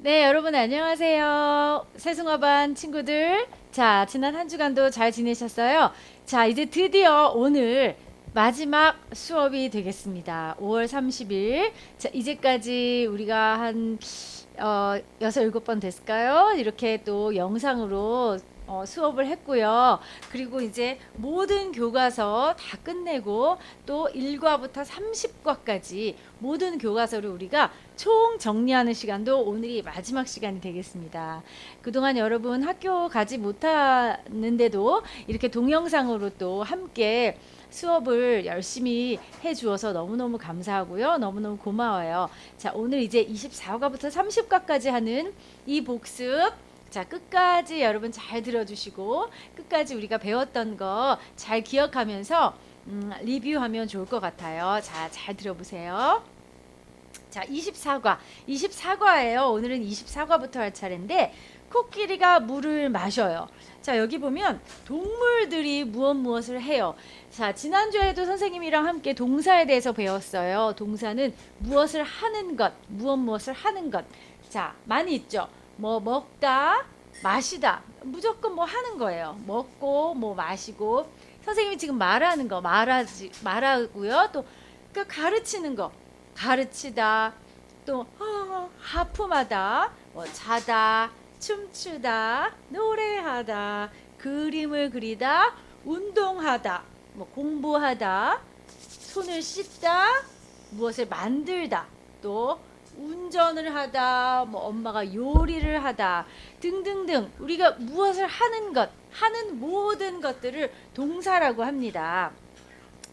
네, 여러분 안녕하세요. 새숭아반 친구들. 자, 지난 한 주간도 잘 지내셨어요? 자, 이제 드디어 오늘 마지막 수업이 되겠습니다. 5월 30일. 자, 이제까지 우리가 한 어, 여섯 일곱 번 됐을까요? 이렇게 또 영상으로 어, 수업을 했고요. 그리고 이제 모든 교과서 다 끝내고 또 1과부터 30과까지 모든 교과서를 우리가 총 정리하는 시간도 오늘이 마지막 시간이 되겠습니다. 그동안 여러분 학교 가지 못하는데도 이렇게 동영상으로 또 함께 수업을 열심히 해 주어서 너무너무 감사하고요. 너무너무 고마워요. 자, 오늘 이제 24과부터 30과까지 하는 이 복습 자, 끝까지 여러분 잘 들어주시고 끝까지 우리가 배웠던 거 잘 기억하면서 음, 리뷰하면 좋을 것 같아요. 자, 잘 들어보세요. 자, 24과. 24과예요. 오늘은 24과부터 할 차례인데 코끼리가 물을 마셔요. 자, 여기 보면 동물들이 무엇 무엇을 해요. 자, 지난주에도 선생님이랑 함께 동사에 대해서 배웠어요. 동사는 무엇을 하는 것, 무엇 무엇을 하는 것. 자, 많이 있죠. 뭐 먹다, 마시다. 무조건 뭐 하는 거예요. 먹고 뭐 마시고. 선생님이 지금 말하는 거 말하지 말하고요. 또그 가르치는 거 가르치다. 또 어, 하품하다. 뭐 자다, 춤추다, 노래하다, 그림을 그리다, 운동하다, 뭐 공부하다, 손을 씻다, 무엇을 만들다, 또 운전을 하다, 뭐 엄마가 요리를 하다 등등등 우리가 무엇을 하는 것, 하는 모든 것들을 동사라고 합니다.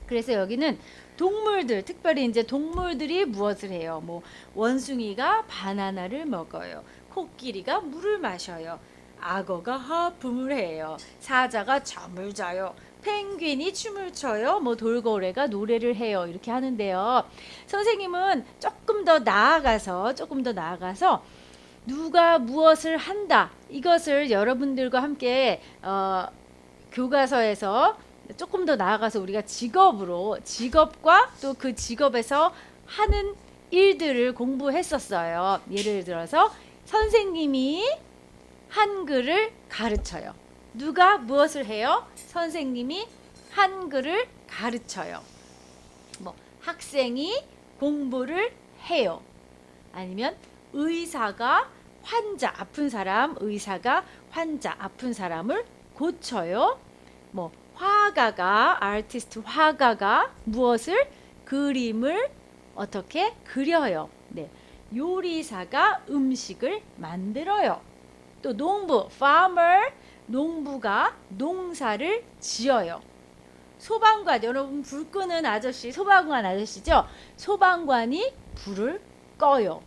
그래서 여기는 동물들, 특별히 이제 동물들이 무엇을 해요? 뭐 원숭이가 바나나를 먹어요. 코끼리가 물을 마셔요. 악어가 하품을 해요. 사자가 잠을 자요. 펭귄이 춤을 춰요. 뭐 돌고래가 노래를 해요. 이렇게 하는데요. 선생님은 조금 더 나아가서 조금 더 나아가서 누가 무엇을 한다 이것을 여러분들과 함께 어, 교과서에서 조금 더 나아가서 우리가 직업으로 직업과 또 그 직업에서 하는 일들을 공부했었어요. 예를 들어서 선생님이 한글을 가르쳐요. 누가 무엇을 해요? 선생님이 한글을 가르쳐요. 뭐 학생이 공부를 해요. 아니면 의사가 환자 아픈 사람 의사가 환자 아픈 사람을 고쳐요. 뭐 화가가 아티스트 화가가 무엇을 그림을 어떻게 그려요. 네. 요리사가 음식을 만들어요. 또 농부 farmer 농부가 농사를 지어요. 소방관 여러분 불 끄는 아저씨 소방관 아저씨죠? 소방관이 불을 꺼요.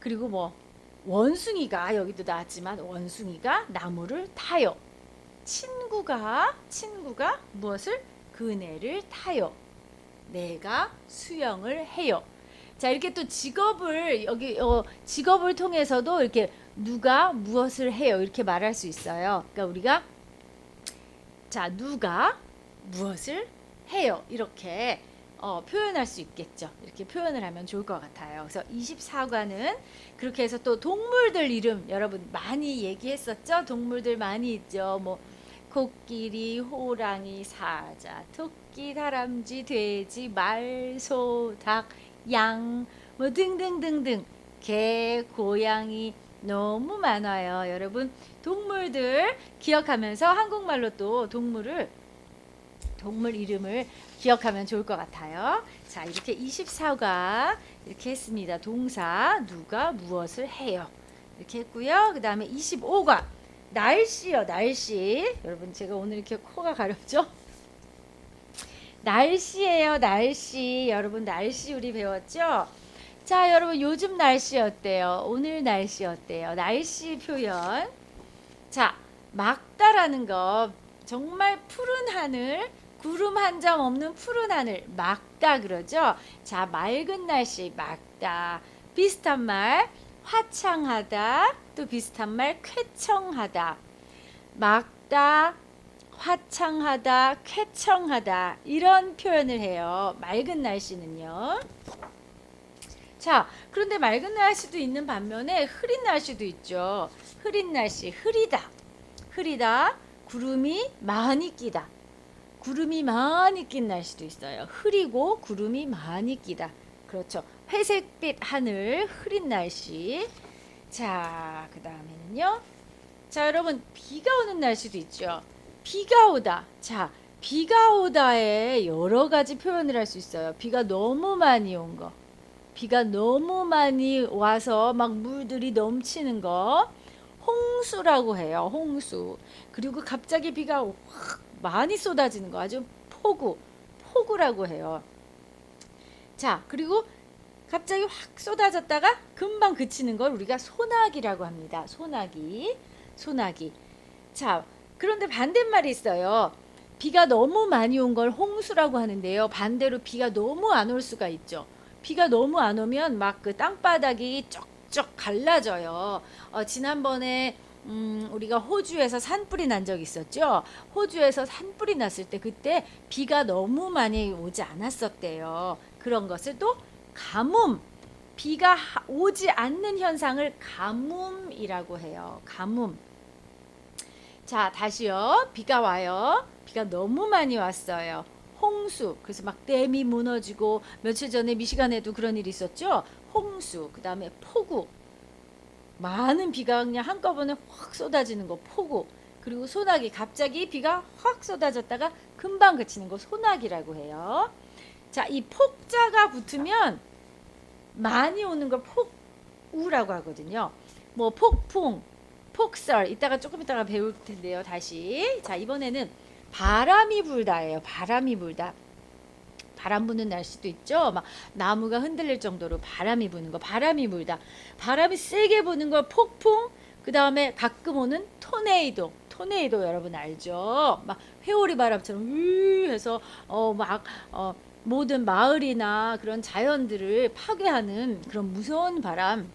그리고 뭐 원숭이가 여기도 나왔지만 원숭이가 나무를 타요. 친구가 친구가 무엇을 그네를 타요. 내가 수영을 해요. 자 이렇게 또 직업을 여기 어, 직업을 통해서도 이렇게 누가 무엇을 해요 이렇게 말할 수 있어요. 그러니까 우리가 자 누가 무엇을 해요 이렇게 어, 표현할 수 있겠죠. 이렇게 표현을 하면 좋을 것 같아요. 그래서 24과는 그렇게 해서 또 동물들 이름 여러분 많이 얘기했었죠. 동물들 많이 있죠. 뭐 코끼리, 호랑이, 사자, 토끼, 다람쥐, 돼지, 말, 소, 닭, 양, 뭐 등등등등. 개, 고양이 너무 많아요. 여러분 동물들 기억하면서 한국말로 또 동물을 동물 이름을 기억하면 좋을 것 같아요. 자, 이렇게 24가 이렇게 했습니다. 동사 누가 무엇을 해요. 이렇게 했고요. 그다음에 25가 날씨요. 날씨. 여러분 제가 오늘 이렇게 코가 가렵죠? 날씨예요. 날씨. 여러분 날씨 우리 배웠죠? 자, 여러분 요즘 날씨 어때요? 오늘 날씨 어때요? 날씨 표현. 자, 막다라는 거 정말 푸른 하늘 구름 한 점 없는 푸른 하늘 막다 그러죠. 자 맑은 날씨 막다 비슷한 말 화창하다 또 비슷한 말 쾌청하다 막다 화창하다 쾌청하다 이런 표현을 해요. 맑은 날씨는요. 자, 그런데 맑은 날씨도 있는 반면에 흐린 날씨도 있죠. 흐린 날씨, 흐리다. 흐리다. 구름이 많이 끼다. 구름이 많이 낀 날씨도 있어요. 흐리고 구름이 많이 끼다. 그렇죠. 회색빛 하늘, 흐린 날씨. 자, 그 다음에는요. 자, 여러분, 비가 오는 날씨도 있죠. 비가 오다. 자, 비가 오다에 여러 가지 표현을 할 수 있어요. 비가 너무 많이 온 거. 비가 너무 많이 와서 막 물들이 넘치는 거. 홍수라고 해요. 홍수. 그리고 갑자기 비가 확 많이 쏟아지는 거. 아주 폭우. 폭우라고 해요. 자, 그리고 갑자기 확 쏟아졌다가 금방 그치는 걸 우리가 소나기라고 합니다. 소나기. 소나기. 자, 그런데 반대말이 있어요. 비가 너무 많이 온 걸 홍수라고 하는데요. 반대로 비가 너무 안 올 수가 있죠. 비가 너무 안 오면 막 그 땅바닥이 쩍쩍 갈라져요. 어, 지난번에 음, 우리가 호주에서 산불이 난적 있었죠. 호주에서 산불이 났을 때 그때 비가 너무 많이 오지 않았었대요. 그런 것을 또 가뭄, 비가 하- 오지 않는 현상을 가뭄이라고 해요. 가뭄. 자, 다시요. 비가 와요. 비가 너무 많이 왔어요. 홍수. 그래서 막 댐이 무너지고 며칠 전에 미시간에도 그런 일이 있었죠. 홍수. 그다음에 폭우. 많은 비가 그냥 한꺼번에 확 쏟아지는 거 폭우. 그리고 소나기. 갑자기 비가 확 쏟아졌다가 금방 그치는 거 소나기라고 해요. 자, 이 폭자가 붙으면 많이 오는 걸 폭우라고 하거든요. 뭐 폭풍, 폭설 이따가 조금 이따가 배울 텐데요. 다시 자 이번에는 바람이 불다예요. 바람이 불다. 바람 부는 날씨도 있죠. 막 나무가 흔들릴 정도로 바람이 부는 거, 바람이 불다. 바람이 세게 부는 거 폭풍. 그 다음에 가끔 오는 토네이도. 토네이도 여러분 알죠? 막 회오리 바람처럼 휘 해서 어막 어, 모든 마을이나 그런 자연들을 파괴하는 그런 무서운 바람.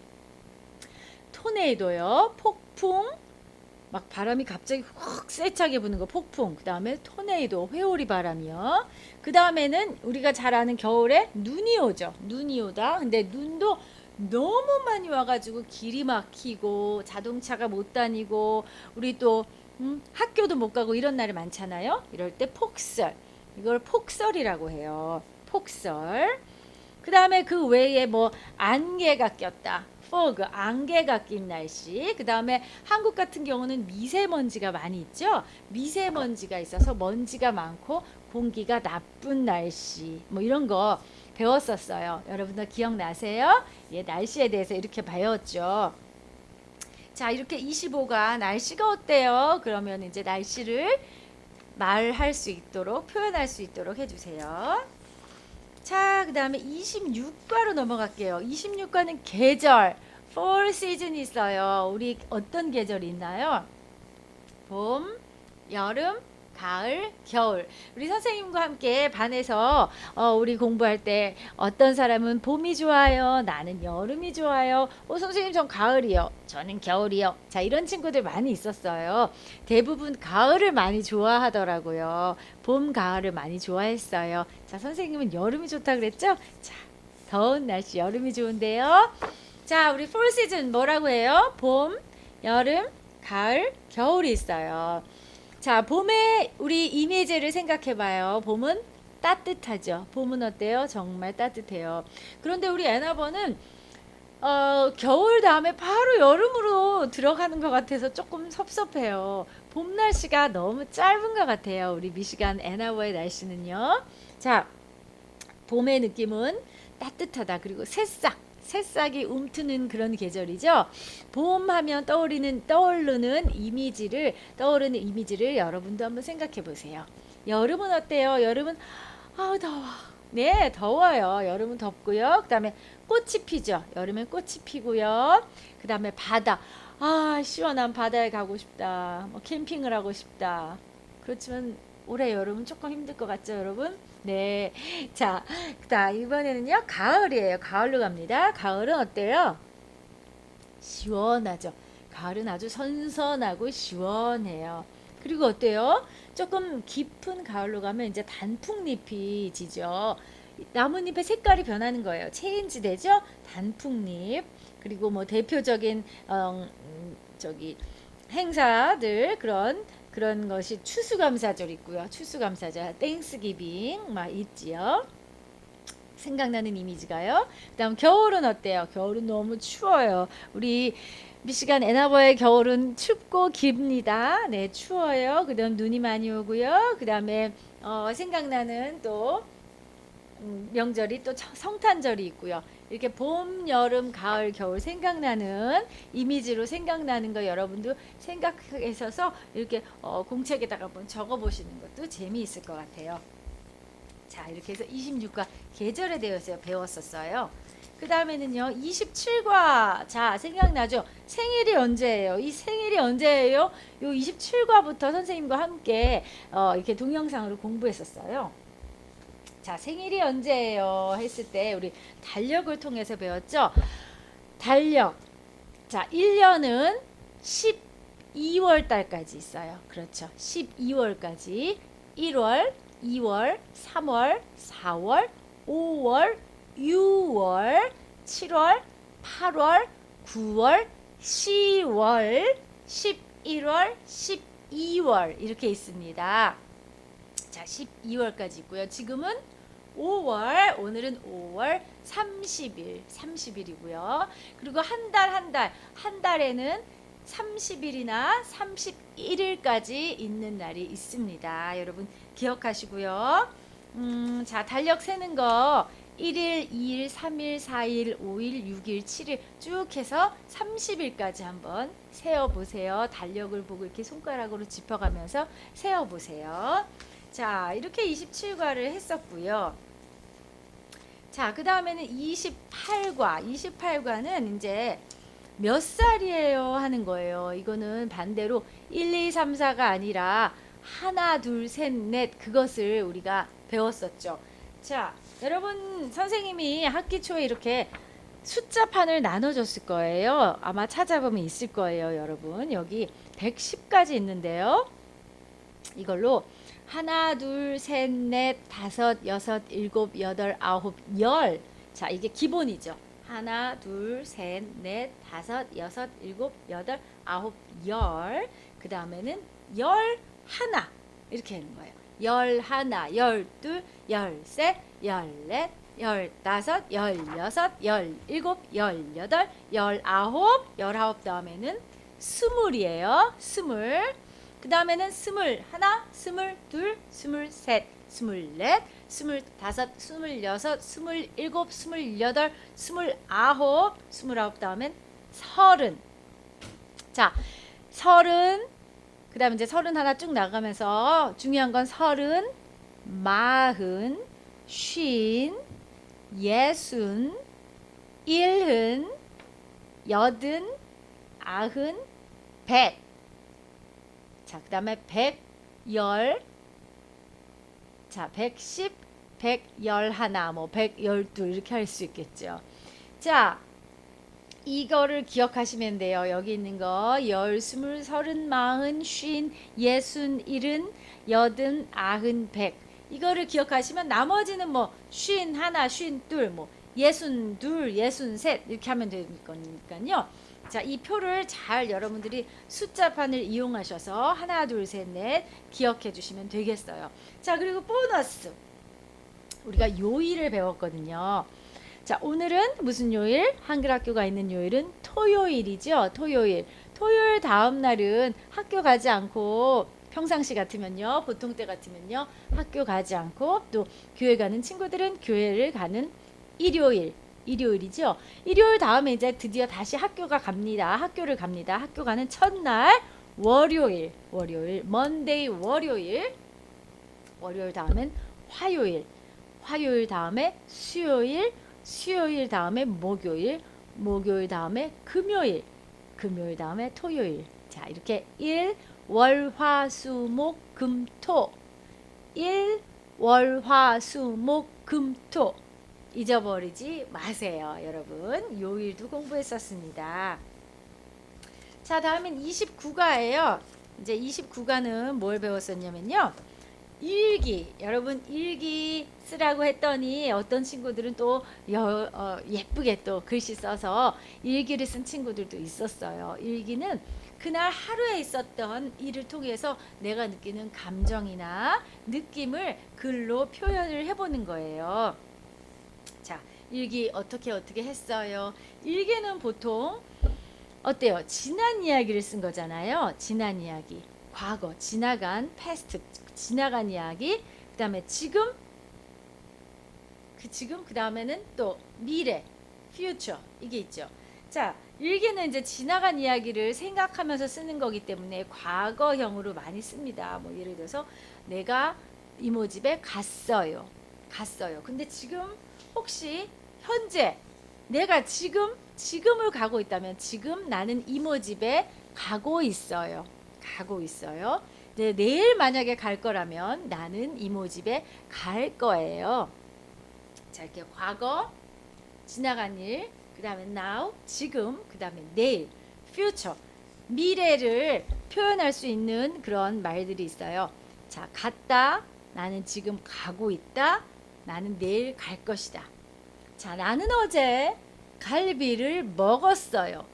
토네이도요. 폭풍. 막 바람이 갑자기 확 세차게 부는 거 폭풍. 그 다음에 토네이도 회오리 바람이요. 그 다음에는 우리가 잘 아는 겨울에 눈이 오죠. 눈이 오다. 근데 눈도 너무 많이 와가지고 길이 막히고 자동차가 못 다니고 우리 또 음, 학교도 못 가고 이런 날이 많잖아요. 이럴 때 폭설. 이걸 폭설이라고 해요. 폭설. 그 다음에 그 외에 뭐 안개가 꼈다. Fog, 안개가 낀 날씨. 그 다음에 한국 같은 경우는 미세먼지가 많이 있죠. 미세먼지가 있어서 먼지가 많고 공기가 나쁜 날씨. 뭐 이런 거 배웠었어요. 여러분들 기억나세요? 예, 날씨에 대해서 이렇게 배웠죠. 자, 이렇게 25가 날씨가 어때요? 그러면 이제 날씨를 말할 수 있도록 표현할 수 있도록 해주세요. 자, 그 다음에 26과로 넘어갈게요. 26과는 계절, fall season이 있어요. 우리 어떤 계절이 있나요? 봄, 여름, 가을, 겨울. 우리 선생님과 함께 반에서 어, 우리 공부할 때 어떤 사람은 봄이 좋아요. 나는 여름이 좋아요. 어, 선생님 전 가을이요. 저는 겨울이요. 자, 이런 친구들 많이 있었어요. 대부분 가을을 많이 좋아하더라고요. 봄, 가을을 많이 좋아했어요. 자, 선생님은 여름이 좋다 그랬죠? 자, 더운 날씨 여름이 좋은데요. 자, 우리 폴 시즌 뭐라고 해요? 봄, 여름, 가을, 겨울이 있어요. 자, 봄에 우리 이미지를 생각해 봐요. 봄은 따뜻하죠. 봄은 어때요? 정말 따뜻해요. 그런데 우리 애나버는 어, 겨울 다음에 바로 여름으로 들어가는 것 같아서 조금 섭섭해요. 봄 날씨가 너무 짧은 것 같아요. 우리 미시간 애나버의 날씨는요. 자, 봄의 느낌은 따뜻하다. 그리고 새싹, 새싹이 움트는 그런 계절이죠. 봄 하면 떠오르는 떠오르는 이미지를 떠오르는 이미지를 여러분도 한번 생각해 보세요. 여름은 어때요? 여름은 아 더워. 네, 더워요. 여름은 덥고요. 그다음에 꽃이 피죠. 여름엔 꽃이 피고요. 그다음에 바다. 아, 시원한 바다에 가고 싶다. 뭐 캠핑을 하고 싶다. 그렇지만 올해 여름은 조금 힘들 것 같죠, 여러분? 네. 자, 그다음 이번에는요. 가을이에요. 가을로 갑니다. 가을은 어때요? 시원하죠. 가을은 아주 선선하고 시원해요. 그리고 어때요? 조금 깊은 가을로 가면 이제 단풍잎이 지죠. 나뭇잎의 색깔이 변하는 거예요. 체인지 되죠? 단풍잎 그리고 뭐 대표적인 어, 음, 저기 행사들 그런 그런 것이 추수감사절 있고요. 추수감사절, 땡스기빙 막 있지요. 생각나는 이미지가요. 그다음 겨울은 어때요? 겨울은 너무 추워요. 우리 미시간 애나버의 겨울은 춥고 깁니다. 네, 추워요. 그다음 눈이 많이 오고요. 그다음에 어, 생각나는 또 음, 명절이 또 청- 성탄절이 있고요. 이렇게 봄, 여름, 가을, 겨울 생각나는 이미지로 생각나는 거 여러분도 생각하셔서 이렇게 어, 공책에다가 한번 적어 보시는 것도 재미있을 것 같아요. 자, 이렇게 해서 26과 계절에 대해서 배웠었어요. 그 다음에는요, 27과. 자, 생각나죠? 생일이 언제예요? 이 생일이 언제예요? 요 27과부터 선생님과 함께 어, 이렇게 동영상으로 공부했었어요. 자, 생일이 언제예요? 했을 때 우리 달력을 통해서 배웠죠? 달력. 자, 1년은 12월 달까지 있어요. 그렇죠. 12월까지 1월, 2월, 3월, 4월, 5월, 6월, 7월, 8월, 9월, 10월, 11월, 12월 이렇게 있습니다. 자, 12월까지 있고요. 지금은 5월, 오늘은 5월 30일, 30일이고요. 그리고 한 달, 한 달, 한 달에는 30일이나 31일까지 있는 날이 있습니다. 여러분 기억하시고요. 음, 자, 달력 세는 거 1일, 2일, 3일, 4일, 5일, 6일, 7일 쭉 해서 30일까지 한번 세어 보세요. 달력을 보고 이렇게 손가락으로 짚어 가면서 세어 보세요. 자, 이렇게 27과를 했었고요. 자, 그 다음에는 28과. 28과는 이제 몇 살이에요 하는 거예요. 이거는 반대로 1, 2, 3, 4가 아니라 하나, 둘, 셋, 넷 그것을 우리가 배웠었죠. 자, 여러분 선생님이 학기 초에 이렇게 숫자판을 나눠줬을 거예요. 아마 찾아보면 있을 거예요, 여러분. 여기 110까지 있는데요. 이걸로 하나, 둘, 셋, 넷, 다섯, 여섯, 일곱, 여덟, 아홉, 열. 자, 이게 기본이죠. 하나, 둘, 셋, 넷, 다섯, 여섯, 일곱, 여덟, 아홉, 열. 그 다음에는 열 하나 이렇게 하는 거예요. 열 하나, 열 둘, 열 셋, 열 넷, 열 다섯, 열 여섯, 열 일곱, 열 여덟, 열 아홉, 열 아홉 다음에는 스물이에요. 스물. 그 다음에는 스물 하나, 스물 둘, 스물 셋, 스물 넷, 스물 다섯, 스물 여섯, 스물 일곱, 스물 여덟, 스물 아홉, 스물 아홉 다음엔 서른. 자, 서른. 그 다음에 이제 서른 하나 쭉 나가면서 중요한 건 서른, 마흔, 쉰, 예순, 일흔, 여든, 아흔, 백. 자, 그 다음에 백, 열, 자, 백십, 백열하나, 뭐, 백열둘 이렇게 할 수 있겠죠. 자, 이거를 기억하시면 돼요. 여기 있는 거, 열, 스물, 서른, 마흔, 쉰, 예순, 일흔, 여든, 아흔, 백. 이거를 기억하시면 나머지는 뭐, 쉰 하나, 쉰 둘, 뭐, 예순 둘, 예순 셋 이렇게 하면 되는 거니까요. 자, 이 표를 잘 여러분들이 숫자판을 이용하셔서 하나, 둘, 셋, 넷 기억해 주시면 되겠어요. 자, 그리고 보너스. 우리가 요일을 배웠거든요. 자, 오늘은 무슨 요일? 한글 학교가 있는 요일은 토요일이죠. 토요일. 토요일 다음 날은 학교 가지 않고 평상시 같으면요. 보통 때 같으면요. 학교 가지 않고 또 교회 가는 친구들은 교회를 가는 일요일. 일요일이죠. 일요일 다음에 이제 드디어 다시 학교가 갑니다. 학교를 갑니다. 학교 가는 첫날 월요일. 월요일. 먼데이 월요일. 월요일 다음엔 화요일. 화요일 다음에 수요일. 수요일 다음에 목요일, 목요일 다음에 금요일, 금요일 다음에 토요일. 자, 이렇게 일, 월, 화, 수, 목, 금, 토. 일, 월, 화, 수, 목, 금, 토. 잊어버리지 마세요, 여러분. 요일도 공부했었습니다. 자, 다음엔 29가예요. 이제 29가는 뭘 배웠었냐면요. 일기 여러분 일기 쓰라고 했더니 어떤 친구들은 또 여, 어, 예쁘게 또 글씨 써서 일기를 쓴 친구들도 있었어요. 일기는 그날 하루에 있었던 일을 통해서 내가 느끼는 감정이나 느낌을 글로 표현을 해보는 거예요. 자, 일기 어떻게 어떻게 했어요? 일기는 보통 어때요? 지난 이야기를 쓴 거잖아요. 지난 이야기. 과거, 지나간 past, 지나간 이야기. 그다음에 지금 그 지금 그다음에는 또 미래, future 이게 있죠. 자, 일기는 이제 지나간 이야기를 생각하면서 쓰는 거기 때문에 과거형으로 많이 씁니다. 뭐 예를 들어서 내가 이모 집에 갔어요. 갔어요. 근데 지금 혹시 현재 내가 지금 지금을 가고 있다면 지금 나는 이모 집에 가고 있어요. 가고 있어요. 네, 내일 만약에 갈 거라면 나는 이모 집에 갈 거예요. 자, 이렇게 과거, 지나간 일, 그 다음에 now, 지금, 그 다음에 내일, future, 미래를 표현할 수 있는 그런 말들이 있어요. 자, 갔다. 나는 지금 가고 있다. 나는 내일 갈 것이다. 자, 나는 어제 갈비를 먹었어요.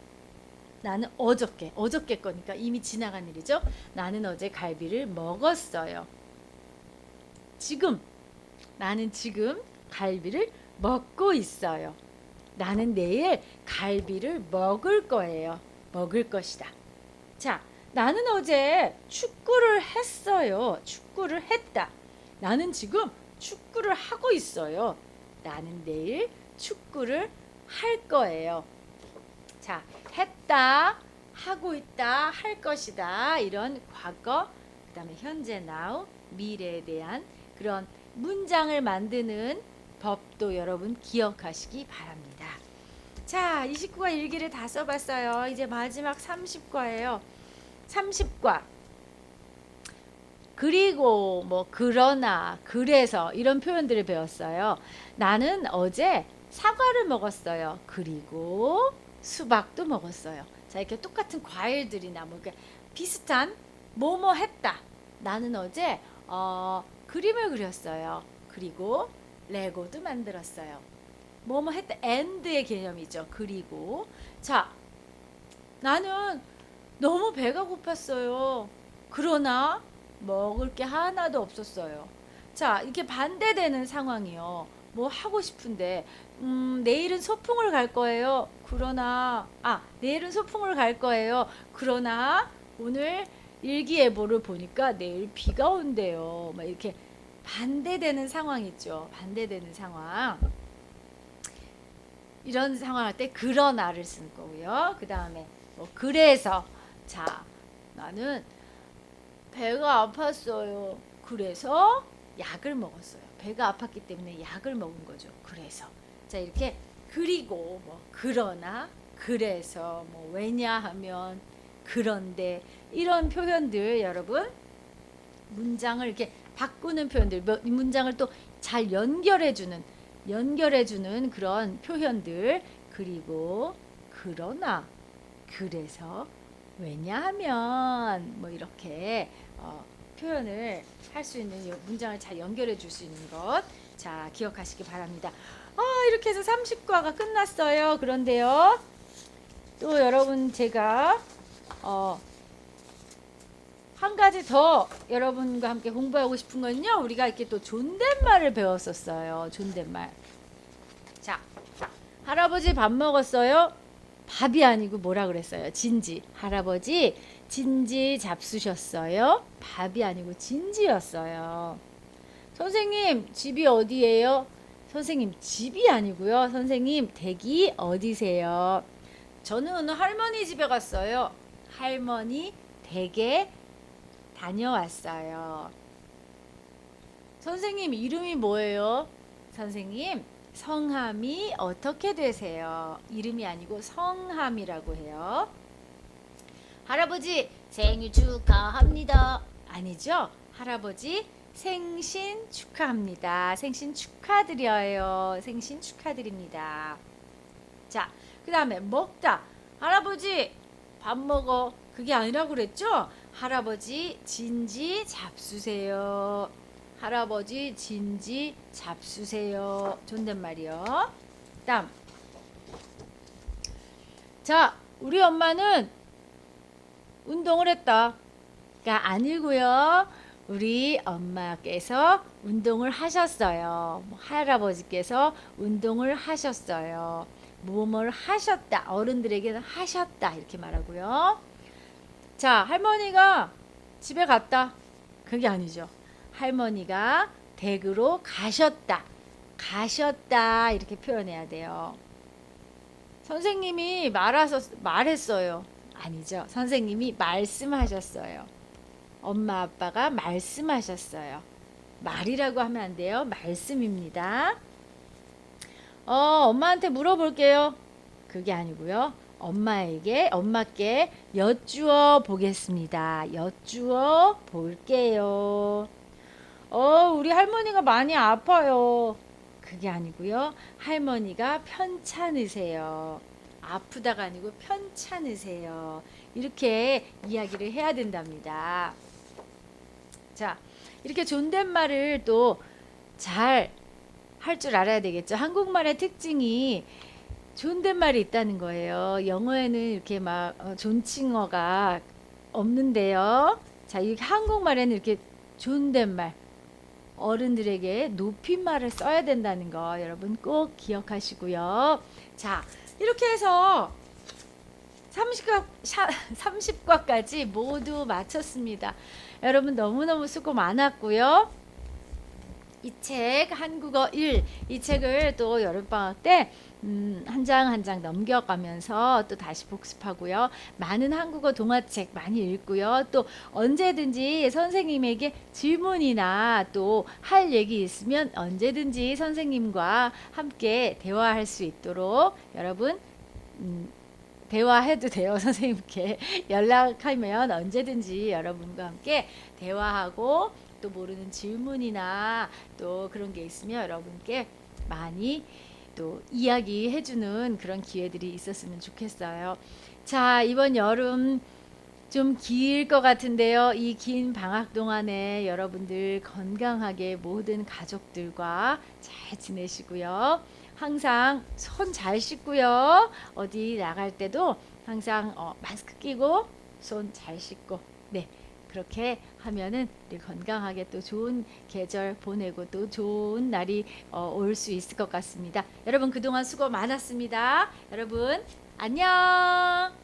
나는 어저께, 어저께 거니까 이미 지나간 일이죠. 나는 어제 갈비를 먹었어요. 지금, 나는 지금 갈비를 먹고 있어요. 나는 내일 갈비를 먹을 거예요. 먹을 것이다. 자, 나는 어제 축구를 했어요. 축구를 했다. 나는 지금 축구를 하고 있어요. 나는 내일 축구를 할 거예요. 자, 했다, 하고 있다, 할 것이다. 이런 과거, 그 다음에 현재 now, 미래에 대한 그런 문장을 만드는 법도 여러분 기억하시기 바랍니다. 자, 29과 일기를 다 써봤어요. 이제 마지막 30과예요. 30과. 그리고 뭐 그러나 그래서 이런 표현들을 배웠어요. 나는 어제 사과를 먹었어요. 그리고 수박도 먹었어요. 자, 이렇게 똑같은 과일들이나 뭐 이렇게 비슷한 뭐뭐 했다. 나는 어제 어, 그림을 그렸어요. 그리고 레고도 만들었어요. 뭐뭐 했다. and의 개념이죠. 그리고 자, 나는 너무 배가 고팠어요. 그러나 먹을 게 하나도 없었어요. 자, 이렇게 반대되는 상황이요. 뭐 하고 싶은데, 음, 내일은 소풍을 갈 거예요. 그러나, 아, 내일은 소풍을 갈 거예요. 그러나, 오늘 일기예보를 보니까 내일 비가 온대요. 막 이렇게 반대되는 상황 있죠. 반대되는 상황. 이런 상황 할 때 그러나를 쓴 거고요. 그 다음에 뭐 그래서 자 나는 배가 아팠어요. 그래서 약을 먹었어요. 배가 아팠기 때문에 약을 먹은 거죠. 그래서 자 이렇게 그리고 뭐 그러나 그래서 뭐 왜냐하면 그런데 이런 표현들 여러분 문장을 이렇게 바꾸는 표현들 뭐이 문장을 또 잘 연결해 주는 연결해 주는 그런 표현들 그리고 그러나 그래서 왜냐하면 뭐 이렇게 어, 표현을 할 수 있는 요 문장을 잘 연결해 줄 수 있는 것. 자, 기억하시기 바랍니다. 아, 이렇게 해서 30과가 끝났어요. 그런데요. 또 여러분 제가 어, 한 가지 더 여러분과 함께 공부하고 싶은 건요. 우리가 이렇게 또 존댓말을 배웠었어요. 존댓말. 자, 할아버지 밥 먹었어요? 밥이 아니고 뭐라 그랬어요? 진지. 할아버지 진지 잡수셨어요? 밥이 아니고 진지였어요. 선생님 집이 어디예요? 선생님 집이 아니고요. 선생님 댁이 어디세요? 저는 할머니 집에 갔어요. 할머니 댁에 다녀왔어요. 선생님 이름이 뭐예요? 선생님 성함이 어떻게 되세요? 이름이 아니고 성함이라고 해요. 할아버지 생일 축하합니다. 아니죠? 할아버지 생신 축하합니다. 생신 축하드려요. 생신 축하드립니다. 자, 그 다음에 먹다. 할아버지 밥 먹어. 그게 아니라고 그랬죠? 할아버지 진지 잡수세요. 할아버지 진지 잡수세요. 존댓말이요. 다음. 자, 우리 엄마는 운동을 했다. 가 아니고요. 우리 엄마께서 운동을 하셨어요. 뭐 할아버지께서 운동을 하셨어요. 뭐뭘 하셨다. 어른들에게는 하셨다. 이렇게 말하고요. 자, 할머니가 집에 갔다. 그게 아니죠. 할머니가 댁으로 가셨다. 가셨다. 이렇게 표현해야 돼요. 선생님이 말하서 말했어요. 아니죠. 선생님이 말씀하셨어요. 엄마 아빠가 말씀하셨어요. 말이라고 하면 안 돼요. 말씀입니다. 어, 엄마한테 물어볼게요. 그게 아니고요. 엄마에게 엄마께 여쭈어 보겠습니다. 여쭈어 볼게요. 어, 우리 할머니가 많이 아파요. 그게 아니고요. 할머니가 편찮으세요. 아프다가 아니고 편찮으세요. 이렇게 이야기를 해야 된답니다. 자, 이렇게 존댓말을 또 잘 할 줄 알아야 되겠죠. 한국말의 특징이 존댓말이 있다는 거예요. 영어에는 이렇게 막 어, 존칭어가 없는데요. 자, 이 한국말에는 이렇게 존댓말 어른들에게 높임말을 써야 된다는 거 여러분 꼭 기억하시고요. 자, 이렇게 해서 30과, 30과까지 모두 마쳤습니다. 여러분 너무너무 수고 많았고요. 이 책 한국어 1, 이 책을 또 여름방학 때 음, 한 장 한 장 넘겨가면서 또 다시 복습하고요. 많은 한국어 동화책 많이 읽고요. 또 언제든지 선생님에게 질문이나 또 할 얘기 있으면 언제든지 선생님과 함께 대화할 수 있도록 여러분 음, 대화해도 돼요. 선생님께 연락하면 언제든지 여러분과 함께 대화하고 또 모르는 질문이나 또 그런 게 있으면 여러분께 많이 또 이야기해주는 그런 기회들이 있었으면 좋겠어요. 자, 이번 여름 좀 길 것 같은데요. 이 긴 방학 동안에 여러분들 건강하게 모든 가족들과 잘 지내시고요. 항상 손 잘 씻고요. 어디 나갈 때도 항상 어, 마스크 끼고 손 잘 씻고 네 그렇게 하면은 우리 건강하게 또 좋은 계절 보내고 또 좋은 날이 어, 올 수 있을 것 같습니다. 여러분 그동안 수고 많았습니다. 여러분 안녕.